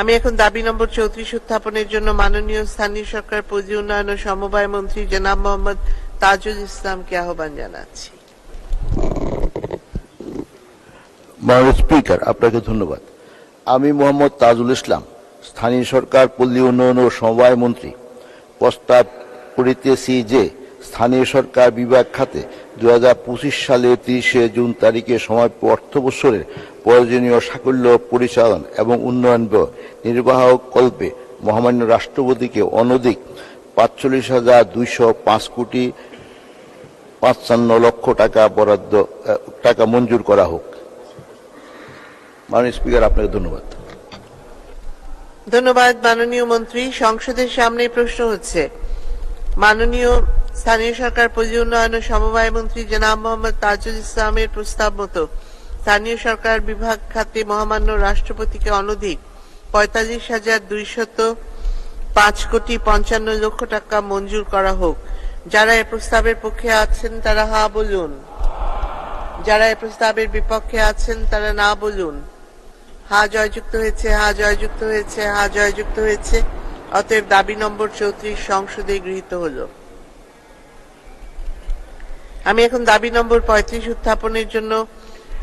আমি এখন দাবি নম্বর চৌত্রিশ উত্থাপনের জন্য মাননীয় স্থানীয় সরকার পুঁজি উন্নয়ন ও সমবায় মন্ত্রী জনাব মোহাম্মদ তাজুল ইসলামকে আহ্বান জানাচ্ছি। স্পিকার, আপনাকে ধন্যবাদ। আমি মোহাম্মদ তাজুল ইসলাম, স্থানীয় সরকার পল্লী উন্নয়ন ও সমবায় মন্ত্রী। প্রস্তাব করিতেছি যে স্থানীয় সরকার বিভাগ খাতে দু হাজার পঁচিশ সালের তিরিশে জুন তারিখে সময় অর্থ বৎসরের প্রয়োজনীয় সাকল্য পরিচালন এবং উন্নয়ন নির্বাহ কল্পে মহামান্য রাষ্ট্রপতিকে অনধিক পাঁচচল্লিশ হাজার দুইশো পাঁচ কোটি পাঁচপান্ন লক্ষ টাকা বরাদ্দ টাকা মঞ্জুর করা হোক। মাননীয় স্পিকার, আপনাকে ধন্যবাদ। ধন্যবাদ, মাননীয় মন্ত্রী। সংসদের সামনে প্রশ্ন হচ্ছে মাননীয় স্থানীয় সরকার পুঁজি উন্নয়ন ও সমবায় মন্ত্রী জনাব মোহাম্মদ তাজুল ইসলামের প্রস্তাব মতো স্থানীয় সরকার বিভাগ খাতে মহামান্য রাষ্ট্রপতিকে অনধিক পঁয়তাল্লিশ হাজার দুইশত পাঁচ কোটি পঞ্চান্ন লক্ষ টাকা মঞ্জুর করা হোক। যারা এ প্রস্তাবের পক্ষে আছেন তারা হা বলুন। যারা এ প্রস্তাবের বিপক্ষে আছেন তারা না বলুন। হা জয়যুক্ত হয়েছে, হা জয়যুক্ত হয়েছে, হা জয়যুক্ত হয়েছে। অতএব দাবি নম্বর চৌত্রিশ সংসদে গৃহীত হলো। আমি এখন দাবি নম্বর পঁয়ত্রিশ উত্থাপনের জন্য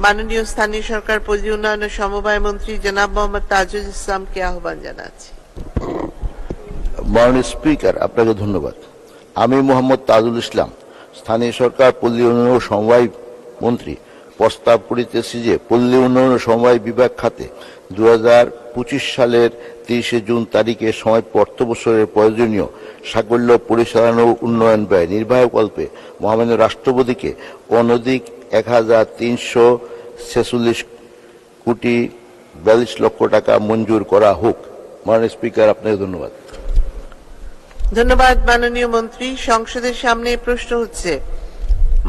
মাননীয় স্থানীয় সরকার, পল্লী উন্নয়ন সমবায় মন্ত্রী জনাব মোহাম্মদ তাজুল ইসলামকে আহ্বান জানাচ্ছি। মাননীয় স্পিকার, আপনাকে ধন্যবাদ। আমি মোহাম্মদ তাজুল ইসলাম, স্থানীয় সরকার, পল্লী উন্নয়ন ও সমবায় মন্ত্রী। প্রস্তাব করিতেছি যে, পল্লী উন্নয়ন ও সমবায় বিভাগ খাতে দু হাজার পঁচিশ সালের তিরিশে জুন তারিখে সময় বছরের প্রয়োজনীয় সাকল্য পরিচালনা ও উন্নয়ন ব্যয় নির্বাহকল্পে মহামান্য রাষ্ট্রপতিকে অনধিক এক হাজার তিনশো ছেচল্লিশ কোটি বিয়াল্লিশ লক্ষ টাকা মঞ্জুর করা হোক। মাননীয় স্পিকার, আপনাকে ধন্যবাদ। ধন্যবাদ, মাননীয় মন্ত্রী। সংসদের সামনে প্রশ্ন হচ্ছে,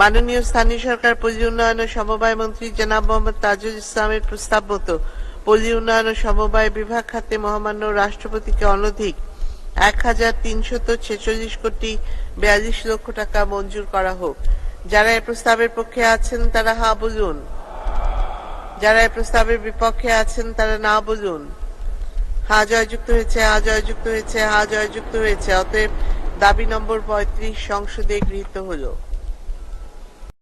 মাননীয় স্থানীয় সরকার পল্লী উন্নয়ন ও সমবায় মন্ত্রী জনাব মোহাম্মদ তাজুল ইসলামের প্রস্তাব মতো পল্লী উন্নয়ন ও সমবায় বিভাগ খাতে মহামান্য রাষ্ট্রপতিকে অনধিক এক হাজার তিনশত ছেচল্লিশ কোটি বিয়াল্লিশ লক্ষ টাকা মঞ্জুর করা হোক। যারা এ প্রস্তাবের পক্ষে আছেন, তারা হা বলুন। যারা এ প্রস্তাবের বিপক্ষে আছেন, তারা না বলুন। হা জয়যুক্ত হয়েছে, হা জয়যুক্ত হয়েছে, হা জয়যুক্ত হয়েছে, অতএব দাবি নম্বর পঁয়ত্রিশ সংসদে গৃহীত হলো।